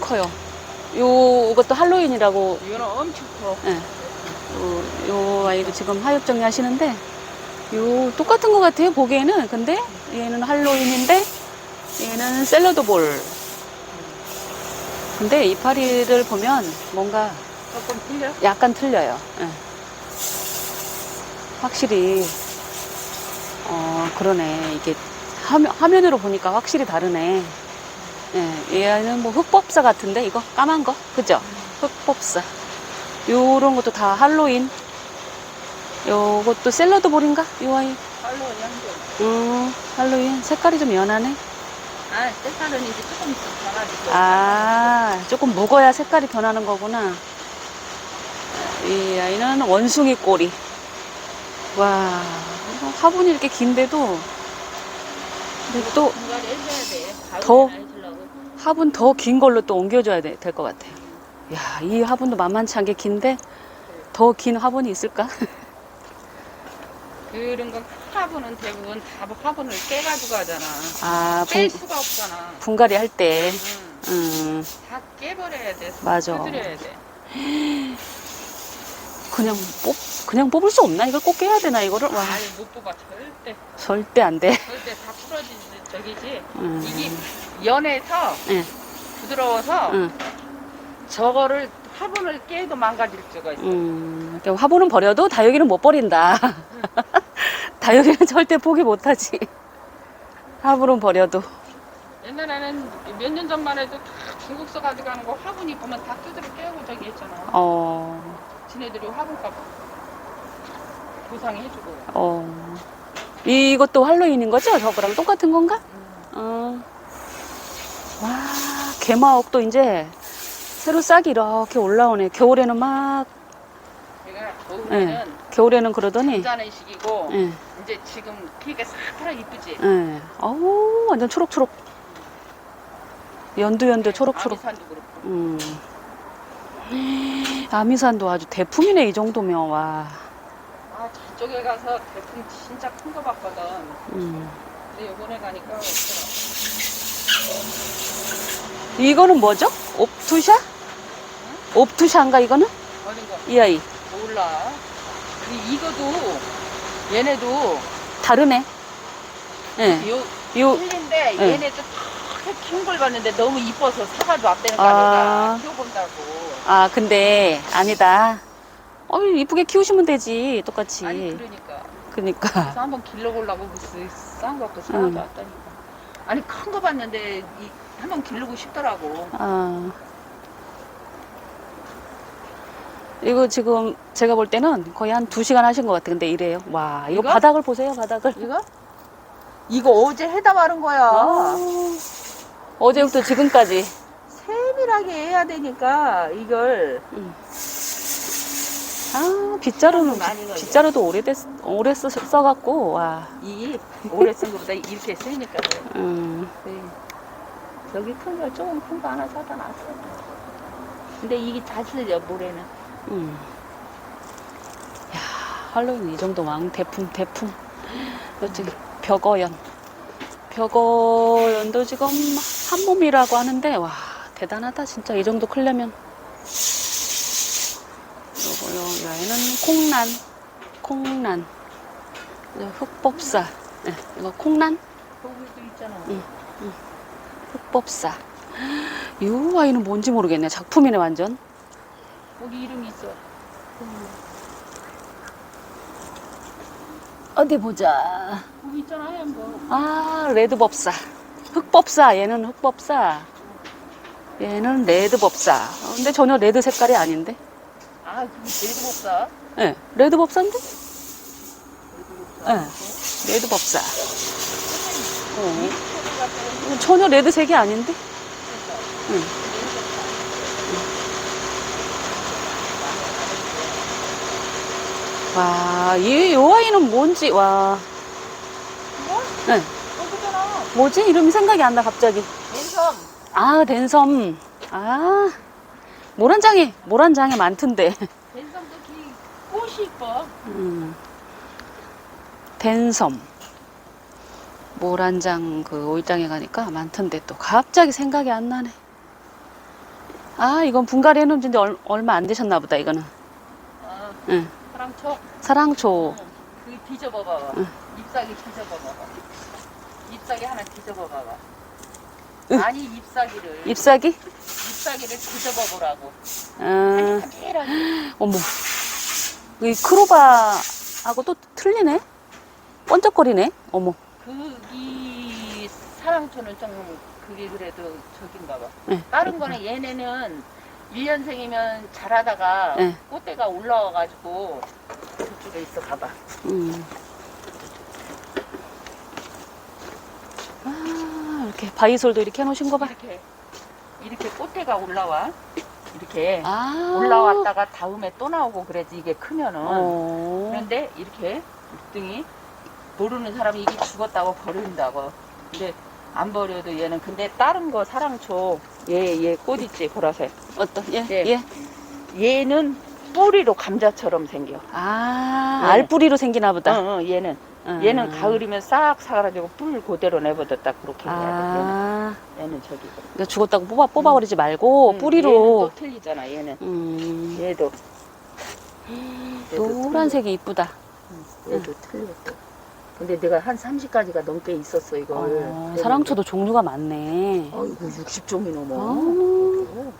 커요. 요, 이것도 할로윈이라고, 이거는 엄청 커. 예. 요, 요 아이도 지금 하엽 정리 하시는데, 요, 똑같은 것 같아요, 보기에는. 근데, 얘는 할로윈인데, 얘는 샐러드 볼. 근데 이파리를 보면 뭔가 조금 틀려? 약간 틀려요. 예. 확실히, 어, 그러네. 이게 화면, 화면으로 보니까 확실히 다르네. 예, 얘는 뭐 흑법사 같은데, 이거? 까만 거? 그죠? 흑법사. 요런 것도 다 할로윈. 요것도 샐러드 볼인가? 요 아이. 할로윈 향도. 음, 할로윈. 색깔이 좀 연하네. 아, 색깔은 이제 조금 변하지. 아, 조금 묵어야 색깔이 변하는 거구나. 이 아이는 원숭이 꼬리. 와, 이거 화분이 이렇게 긴데도, 근데 또 중간에 해줘야 돼. 더? 가을에는 해주려고. 화분 더 긴 걸로 또 옮겨줘야 될 것 같아요. 야, 이 화분도 만만치 않게 긴데, 더 긴 화분이 있을까? 그런 건 화분은 대부분 다 화분을 깨가지고 하잖아. 아, 뺄 분, 수가 없잖아. 분갈이 할 때. 응. 음, 다 깨버려야 돼. 맞아. 두드려야 돼. 그냥 뽑, 그냥 뽑을 수 없나? 이걸 꼭 깨야 되나, 이거를? 와, 아예 못 뽑아 절대. 절대 안 돼. 절대 다 풀어지지 저기지. 음, 이게 연해서 예, 부드러워서 응. 저거를 화분을 깨도 망가질 수가 있어. 음, 그러니까 화분은 버려도 다육이는 못 버린다. 다육이는 절대 포기 못하지. 화분은 버려도. 옛날에는 몇 년 전만 해도 다 중국서 가져가는 거 화분이 보면 다 두드려 깨고 저기 했잖아. 어, 지네들이 화분값 보상해주고. 어. 이것도 할로윈인 거죠? 저거랑 똑같은 건가? 어. 와, 개마옥도 이제 새로 싹이 이렇게 올라오네. 겨울에는 막, 제가 겨울에는 그러더니, 잠자는 시기고 예, 이제 지금 피가 사파라 이쁘지. 예. 어우, 완전 초록초록. 연두연두 초록초록. 아미산도 그렇고. 음. 아미산도 아주 대품이네, 이 정도면, 와. 아 저쪽에 가서 대풍 진짜 큰 거 봤거든. 음. 근데 요번에 가니까 없더라. 이거는 뭐죠? 옵투샤? 옵투샤인가, 이거는? 이 아이. 몰라. 이- 이거도 얘네도 다르네. 예. 요 요, 틀린데 네. 얘네도 큰걸 봤는데 너무 이뻐서 사가지고 왔다니까 아. 내가 키워본다고. 아, 근데, 아니다. 어이, 이쁘게 키우시면 되지, 똑같이. 아니 그러니까. 그니까. 그래서 한번 길러보려고 싼거 갖고 사가지고 응. 왔다니까. 아니 큰 거 봤는데 이, 한번 기르고 싶더라고. 아. 이거 지금 제가 볼 때는 거의 한 두 시간 하신 것 같아. 근데 이래요. 와, 이거, 이거? 바닥을 보세요, 바닥을. 이거? 이거 어제 해다 마른 거야. 아, 어제부터 지금까지. 세밀하게 해야 되니까 이걸 아, 빗자루는, 많이. 빗자루도 오래됐, 오래 써, 써갖고, 와. 이 오래 쓴 거보다 이렇게 세니까 그래. 음, 네. 여기 큰 거 조금 큰 거 하나 사다 놨어. 근데 이게 잘 쓰려 모래는. 음. 야, 할로윈 이 정도 왕, 대품, 대품. 이쪽에 벽어연. 벽어연도 지금 한 몸이라고 하는데, 와, 대단하다, 진짜. 이 정도 크려면. 요거, 요, 얘는 콩란. 콩란. 이거 흑법사. 네, 이거 콩란? 거기도 있잖아. 응. 흑법사. 이 아이는 뭔지 모르겠네. 작품이네, 완전. 거기 이름이 있어. 어디 보자. 거기 있잖아 하얀 거. 아, 레드법사. 흑법사. 얘는 흑법사. 얘는 레드법사. 어, 근데 전혀 레드 색깔이 아닌데? 아, 그게 못사. 예, 네, 레드법사인데? 예, 네, 레드법사. 어, 전혀 레드색이 아닌데? 응. 와, 이, 요 아이는 뭔지, 와. 이거? 네. 뭐지? 이름이 생각이 안 나, 갑자기. 랜섬. 아, 댄섬. 아, 모란장에, 모란장에 많던데. 랜섬도 기 꽃이 이뻐. 음. 댄섬. 모란장 그 올장에 가니까 많던데 또 갑자기 생각이 안 나네. 아, 이건 분갈이 해놓은 지 얼, 얼마 안 되셨나 보다, 이거는. 아, 응. 사랑초. 사랑초. 그 뒤져봐봐. 응. 잎사귀 뒤져봐봐. 잎사귀 하나 뒤져봐봐. 응. 아니 잎사귀를 잎사귀? 잎사귀를 뒤져봐보라고. 아. 어머. 이 크로바하고 또 틀리네? 번쩍거리네? 어머. 그이 사랑초는 좀 그게 그래도 저긴가 봐. 네. 다른 거는 얘네는 1년생이면 자라다가 네. 꽃대가 올라와가지고 저쪽에 있어 봐봐. 음. 아, 이렇게 바이솔도 이렇게 해놓으신 거 봐. 이렇게 이렇게 꽃대가 올라와. 이렇게 아. 올라왔다가 다음에 또 나오고 그래야지 이게 크면은 어. 그런데 이렇게 등이 모르는 사람이 이게 죽었다고 버린다고 근데 안 버려도 얘는 근데 다른 거 사랑초 얘 얘 꽃 있지 보라색 어떤, 예, 예. 예. 얘는 뿌리로 감자처럼 생겨 아, 네. 알뿌리로 생기나 보다. 어, 어, 얘는 음. 얘는 가을이면 싹 사가지고 뿔 그대로 내버렸다 그렇게 해야 돼 아, 얘는, 얘는 저기 그러니까 죽었다고 뽑아, 뽑아버리지 말고 응, 뿌리로. 얘는 또 틀리잖아 얘는 음, 얘도 얘도 노란색이 이쁘다. 틀려. 얘도 틀려 또 근데 내가 한 30가지가 넘게 있었어 이걸 어, 사랑초도 종류가 많네. 어이구 60종이 넘어. 아.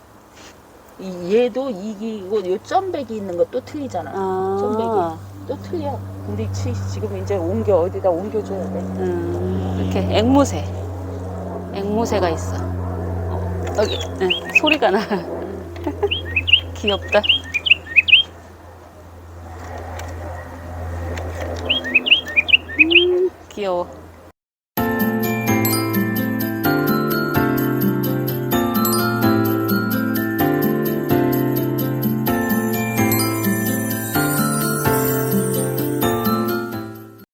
이 얘도 이기고 요 점백이 있는 거 또 틀리잖아. 아, 또 틀려. 근데 지, 지금 이제 옮겨 어디다 옮겨줘야 돼. 음, 이렇게 앵무새. 앵무새가 있어. 어, 여기, 응, 소리가 나. 귀엽다. 음, 귀여워.